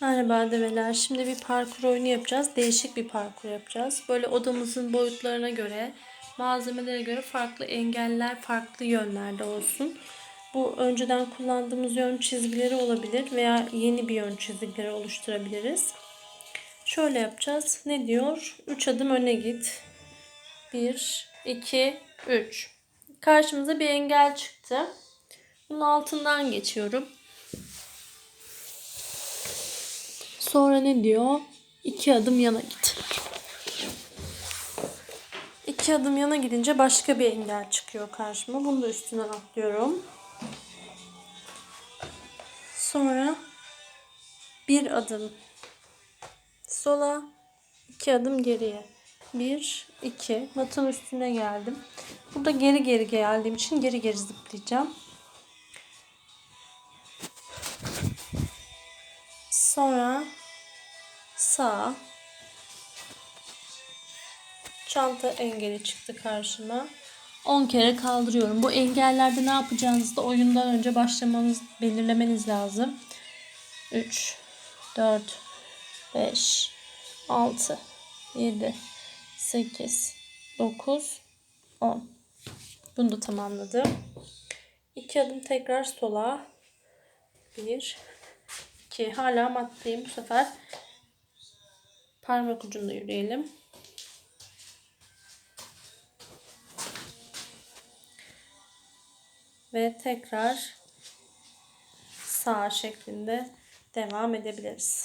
Merhaba develer. Şimdi bir parkur oyunu yapacağız. Değişik bir parkur yapacağız. Böyle odamızın boyutlarına göre, malzemelere göre farklı engeller, farklı yönlerde olsun. Bu önceden kullandığımız yön çizgileri olabilir veya yeni bir yön çizgileri oluşturabiliriz. Şöyle yapacağız. Ne diyor? 3 adım öne git. 1, 2, 3. Karşımıza bir engel çıktı. Bunun altından geçiyorum. Sonra ne diyor? İki adım yana git. İki adım yana gidince başka bir engel çıkıyor karşıma. Bunu da üstünden atlıyorum. Sonra bir adım sola, iki adım geriye. Bir, iki. Matın üstüne geldim. Burada geri geri geldiğim için geri geri zıplayacağım. Sonra sağ çanta engeli çıktı karşıma. 10 kere kaldırıyorum. Bu engellerde ne yapacağınızı da oyundan önce başlamanız, belirlemeniz lazım. 3 4 5 6 7 8 9 10 Bunu da tamamladım. 2 adım tekrar sola. 1 2 hala maddeyim bu sefer parmak ucunda yürüyelim. Ve tekrar sağ şeklinde devam edebiliriz.